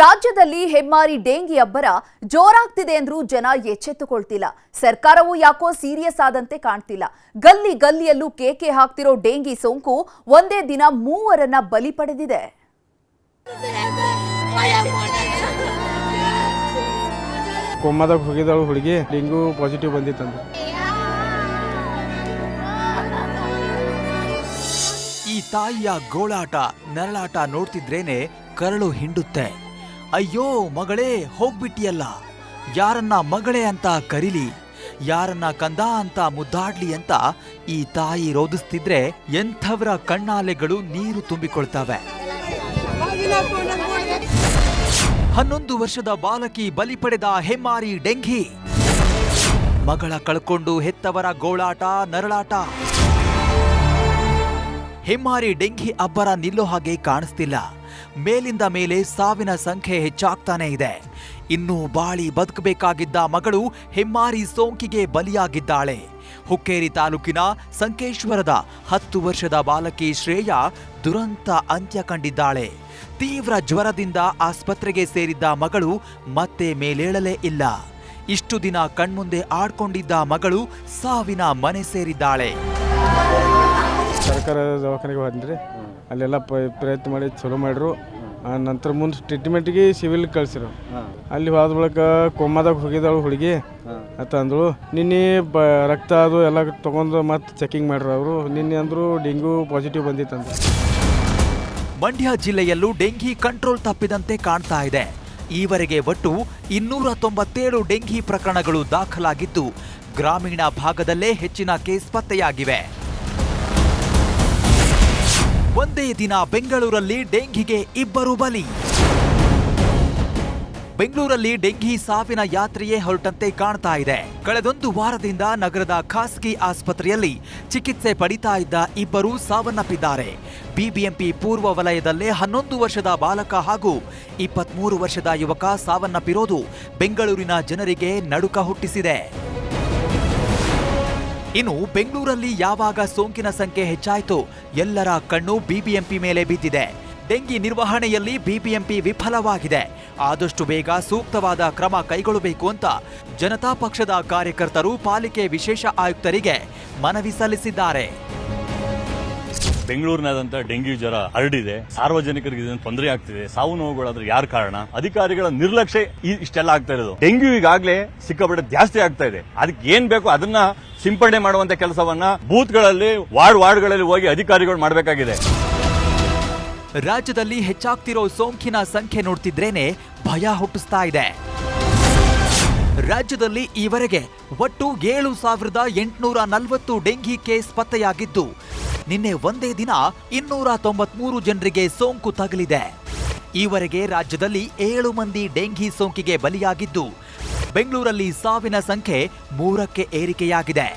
ರಾಜ್ಯದಲ್ಲಿ ಹೆಮ್ಮಾರಿ ಡೆಂಗಿ ಅಬ್ಬರ ಜೋರಾಗ್ತಿದೆ ಅಂದ್ರೂ ಜನ ಎಚ್ಚೆತ್ತುಕೊಳ್ತಿಲ್ಲ. ಸರ್ಕಾರವು ಯಾಕೋ ಸೀರಿಯಸ್ ಆದಂತೆ ಕಾಣ್ತಿಲ್ಲ. ಗಲ್ಲಿ ಗಲ್ಲಿಯಲ್ಲೂ ಕೇಕೆ ಹಾಕ್ತಿರೋ ಡೆಂಗಿ ಸೋಂಕು ಒಂದೇ ದಿನ ಮೂವರನ್ನ ಬಲಿ ಪಡೆದಿದೆ. ಕೊಮ್ಮದಾಗ ಹೋಗಿದ್ದಾಳು ಹುಡುಗಿ ಡೆಂಗು ಪಾಸಿಟಿವ್ ಬಂದಿತ್ತು ಈ ತಾಯಿಯ ಗೋಳಾಟ ನರಳಾಟ ನೋಡ್ತಿದ್ರೇನೆ ಕರಳು ಹಿಂಡುತ್ತೆ. ಅಯ್ಯೋ ಮಗಳೇ, ಹೋಗ್ಬಿಟ್ಟಿಯಲ್ಲ. ಯಾರನ್ನ ಮಗಳೇ ಅಂತ ಕರೀಲಿ, ಯಾರನ್ನ ಕಂದ ಅಂತ ಮುದ್ದಾಡ್ಲಿ ಅಂತ ಈ ತಾಯಿ ರೋಧಿಸ್ತಿದ್ರೆ ಎಂಥವರ ಕಣ್ಣಾಲೆಗಳು ನೀರು ತುಂಬಿಕೊಳ್ತವೆ. ಹನ್ನೊಂದು ವರ್ಷದ ಬಾಲಕಿ ಬಲಿ ಪಡೆದ ಹೆಮ್ಮಾರಿ ಡೆಂಘಿ. ಮಗಳ ಕಳ್ಕೊಂಡು ಹೆತ್ತವರ ಗೋಳಾಟ, ನರಳಾಟ. ಹೆಮ್ಮಾರಿ ಡೆಂಘಿ ಅಬ್ಬರ ನಿಲ್ಲೋ ಹಾಗೆ ಕಾಣಿಸ್ತಿಲ್ಲ. ಮೇಲಿಂದ ಮೇಲೆ ಸಾವಿನ ಸಂಖ್ಯೆ ಹೆಚ್ಚಾಗ್ತಾನೇ ಇದೆ. ಇನ್ನು ಬಾಳಿ ಬದುಕಬೇಕಾಗಿದ್ದ ಮಗಳು ಹೆಮ್ಮಾರಿ ಸೋಂಕಿಗೆ ಬಲಿಯಾಗಿದ್ದಾಳೆ. ಹುಕ್ಕೇರಿ ತಾಲೂಕಿನ ಸಂಕೇಶ್ವರದ ಹತ್ತು ವರ್ಷದ ಬಾಲಕಿ ಶ್ರೇಯ ದುರಂತ ಅಂತ್ಯ ಕಂಡಿದ್ದಾಳೆ. ತೀವ್ರ ಜ್ವರದಿಂದ ಆಸ್ಪತ್ರೆಗೆ ಸೇರಿದ್ದ ಮಗಳು ಮತ್ತೆ ಮೇಲೇಳಲೇ ಇಲ್ಲ. ಇಷ್ಟು ದಿನ ಕಣ್ಮುಂದೆ ಆಡ್ಕೊಂಡಿದ್ದ ಮಗಳು ಸಾವಿನ ಮನೆ ಸೇರಿದ್ದಾಳೆ. ಸರ್ಕಾರ ದವಾಖಾನೆಗೆ ಹೋದ್ರಿ ಅಲ್ಲೆಲ್ಲ ಪ- ಪ್ರಯತ್ನ ಮಾಡಿ ಚಲೋ ಮಾಡ್ರು. ಆ ನಂತರ ಮುಂದೆ ಟ್ರೀಟ್ಮೆಂಟ್ಗೆ ಸಿವಿಲ್ ಕಳ್ಸಿರು. ಅಲ್ಲಿ ಹೋದ ಬಳಿಕ ಕೊಮ್ಮದಾಗ ಹೋಗಿದ್ದಾಳು ಹುಡುಗಿ. ಅಂತ ಅಂದಳು ನಿನ್ನೆ ಬ ರಕ್ತ ಅದು ಎಲ್ಲ ತೊಗೊಂಡು ಮತ್ತೆ ಚೆಕಿಂಗ್ ಮಾಡ್ರು ಅವರು. ನಿನ್ನೆ ಅಂದರು ಡೆಂಗು ಪಾಸಿಟಿವ್ ಬಂದಿತ್ತಂತ. ಮಂಡ್ಯ ಜಿಲ್ಲೆಯಲ್ಲೂ ಡೆಂಘಿ ಕಂಟ್ರೋಲ್ ತಪ್ಪಿದಂತೆ ಕಾಣ್ತಾ ಇದೆ. ಈವರೆಗೆ ಒಟ್ಟು ಇನ್ನೂರ ತೊಂಬತ್ತೇಳು ಡೆಂಗಿ ಪ್ರಕರಣಗಳು ದಾಖಲಾಗಿದ್ದು ಗ್ರಾಮೀಣ ಭಾಗದಲ್ಲೇ ಹೆಚ್ಚಿನ ಕೇಸ್ ಪತ್ತೆಯಾಗಿವೆ. ಒಂದೇ ದಿನ ಬೆಂಗಳೂರಲ್ಲಿ ಡೆಂಘಿಗೆ ಇಬ್ಬರು ಬಲಿ. ಬೆಂಗಳೂರಲ್ಲಿ ಡೆಂಘಿ ಸಾವಿನ ಯಾತ್ರೆಯೇ ಹೊರಟಂತೆ ಕಾಣ್ತಾ ಇದೆ. ಕಳೆದೊಂದು ವಾರದಿಂದ ನಗರದ ಖಾಸಗಿ ಆಸ್ಪತ್ರೆಯಲ್ಲಿ ಚಿಕಿತ್ಸೆ ಪಡಿತಾ ಇದ್ದ ಇಬ್ಬರು ಸಾವನ್ನಪ್ಪಿದ್ದಾರೆ. ಬಿಬಿಎಂಪಿ ಪೂರ್ವ ವಲಯದಲ್ಲೇ ಹನ್ನೊಂದು ವರ್ಷದ ಬಾಲಕ ಹಾಗೂ ಇಪ್ಪತ್ಮೂರು ವರ್ಷದ ಯುವಕ ಸಾವನ್ನಪ್ಪಿರೋದು ಬೆಂಗಳೂರಿನ ಜನರಿಗೆ ನಡುಕ ಹುಟ್ಟಿಸಿದೆ. ಇನ್ನು ಬೆಂಗಳೂರಲ್ಲಿ ಯಾವಾಗ ಸೋಂಕಿನ ಸಂಖ್ಯೆ ಹೆಚ್ಚಾಯಿತು? ಎಲ್ಲರ ಕಣ್ಣು ಬಿಬಿಎಂಪಿ ಮೇಲೆ ಬಿದ್ದಿದೆ. ಡೆಂಗಿ ನಿರ್ವಹಣೆಯಲ್ಲಿ ಬಿಬಿಎಂಪಿ ವಿಫಲವಾಗಿದೆ. ಆದಷ್ಟು ಬೇಗ ಸೂಕ್ತವಾದ ಕ್ರಮ ಕೈಗೊಳ್ಳಬೇಕು ಅಂತ ಜನತಾ ಪಕ್ಷದ ಕಾರ್ಯಕರ್ತರು ಪಾಲಿಕೆ ವಿಶೇಷ ಆಯುಕ್ತರಿಗೆ ಮನವಿ ಸಲ್ಲಿಸಿದ್ದಾರೆ. ಬೆಂಗಳೂರಿನಾದಂತಹ ಡೆಂಗ್ಯೂ ಜ್ವರ ಹರಡಿದೆ. ಸಾರ್ವಜನಿಕರಿಗೆ ಇದನ್ನು ತೊಂದರೆ ಆಗ್ತಿದೆ. ಸಾವು ನೋವುಗಳಾದ್ರೆ ಯಾರ ಕಾರಣ? ಅಧಿಕಾರಿಗಳ ನಿರ್ಲಕ್ಷ್ಯ ಇಷ್ಟೆಲ್ಲ ಆಗ್ತಾ ಇರೋದು. ಡೆಂಗ್ಯೂ ಈಗಾಗಲೇ ಸಿಕ್ಕಾಪಟ್ಟೆ ಜಾಸ್ತಿ ಆಗ್ತಾ ಇದೆ. ಅದಕ್ಕೆ ಏನ್ ಬೇಕು ಅದನ್ನ ಸಿಂಪಡಣೆ ಮಾಡುವಂತ ಕೆಲಸವನ್ನ ಬೂತ್ಗಳಲ್ಲಿ, ವಾರ್ಡ್ ವಾರ್ಡ್ಗಳಲ್ಲಿ ಹೋಗಿ ಅಧಿಕಾರಿಗಳು ಮಾಡಬೇಕಾಗಿದೆ. ರಾಜ್ಯದಲ್ಲಿ ಹೆಚ್ಚಾಗ್ತಿರೋ ಸೋಂಕಿನ ಸಂಖ್ಯೆ ನೋಡ್ತಿದ್ರೇನೆ ಭಯ ಹುಟ್ಟಿಸ್ತಾ ಇದೆ. ರಾಜ್ಯದಲ್ಲಿ ಈವರೆಗೆ ಒಟ್ಟು ಏಳು ಸಾವಿರದ ಎಂಟುನೂರ ನಲವತ್ತು ಡೆಂಘಿ ಕೇಸ್ ಪತ್ತೆಯಾಗಿದ್ದು, ನಿನ್ನೆ ಒಂದೇ ದಿನ ಇನ್ನೂರ ತೊಂಬತ್ಮೂರು ಜನರಿಗೆ ಸೋಂಕು ತಗಲಿದೆ. ಈವರೆಗೆ ರಾಜ್ಯದಲ್ಲಿ ಏಳು ಮಂದಿ ಡೆಂಗಿ ಸೋಂಕಿಗೆ ಬಲಿಯಾಗಿದ್ದು ಬೆಂಗಳೂರಲ್ಲಿ ಸಾವಿನ ಸಂಖ್ಯೆ ಮೂರಕ್ಕೆ ಏರಿಕೆಯಾಗಿದೆ.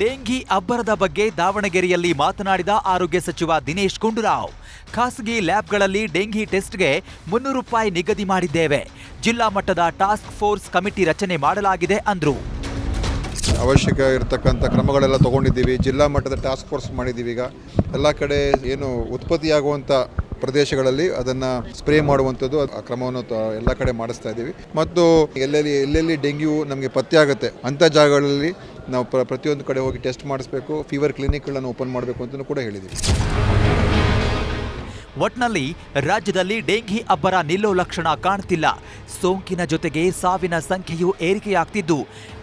ಡೆಂಗಿ ಅಬ್ಬರದ ಬಗ್ಗೆ ದಾವಣಗೆರೆಯಲ್ಲಿ ಮಾತನಾಡಿದ ಆರೋಗ್ಯ ಸಚಿವ ದಿನೇಶ್ ಗುಂಡೂರಾವ್. ಖಾಸಗಿ ಲ್ಯಾಬ್ಗಳಲ್ಲಿ ಡೆಂಗಿ ಟೆಸ್ಟ್ಗೆ ಮುನ್ನೂರು ರೂಪಾಯಿ ನಿಗದಿ ಮಾಡಿದ್ದೇವೆ. ಜಿಲ್ಲಾ ಮಟ್ಟದ ಟಾಸ್ಕ್ ಫೋರ್ಸ್ ಕಮಿಟಿ ರಚನೆ ಮಾಡಲಾಗಿದೆ ಅಂದರು. ಅವಶ್ಯಕ ಇರತಕ್ಕಂಥ ಕ್ರಮಗಳೆಲ್ಲ ತಗೊಂಡಿದ್ದೀವಿ. ಜಿಲ್ಲಾ ಮಟ್ಟದ ಟಾಸ್ಕ್ ಫೋರ್ಸ್ ಮಾಡಿದ್ದೀವಿ ಈಗ. ಎಲ್ಲ ಕಡೆ ಏನು ಉತ್ಪತ್ತಿಯಾಗುವಂಥ ಪ್ರದೇಶಗಳಲ್ಲಿ ಅದನ್ನು ಸ್ಪ್ರೇ ಮಾಡುವಂಥದ್ದು ಆ ಕ್ರಮವನ್ನು ಎಲ್ಲ ಕಡೆ ಮಾಡಿಸ್ತಾ ಇದ್ದೀವಿ. ಮತ್ತು ಎಲ್ಲೆಲ್ಲಿ ಎಲ್ಲೆಲ್ಲಿ ಡೆಂಗ್ಯೂ ನಮಗೆ ಪತ್ತೆ ಆಗುತ್ತೆ, ಅಂಥ ಜಾಗಗಳಲ್ಲಿ ನಾವು ಪ್ರ ಪ್ರತಿಯೊಂದು ಕಡೆ ಹೋಗಿ ಟೆಸ್ಟ್ ಮಾಡಿಸ್ಬೇಕು ಫೀವರ್ ಕ್ಲಿನಿಕ್ಗಳನ್ನು ಓಪನ್ ಮಾಡಬೇಕು ಅಂತಲೂ ಕೂಡ ಹೇಳಿದ್ದೀವಿ. ಒಟ್ನಲ್ಲಿ ರಾಜ್ಯದಲ್ಲಿ ಡೆಂಗಿ ಅಬ್ಬರ ನಿಲ್ಲೋ ಲಕ್ಷಣ ಕಾಣ್ತಿಲ್ಲ. ಸೋಂಕಿನ ಜೊತೆಗೆ ಸಾವಿನ ಸಂಖ್ಯೆಯೂ ಏರಿಕೆಯಾಗ್ತಿದ್ದು.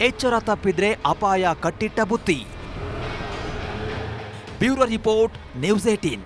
ಎಚ್ಚರ ತಪ್ಪಿದ್ರೆ ಅಪಾಯ ಕಟ್ಟಿಟ್ಟ ಬುತ್ತಿ. Bureau report, news eighteen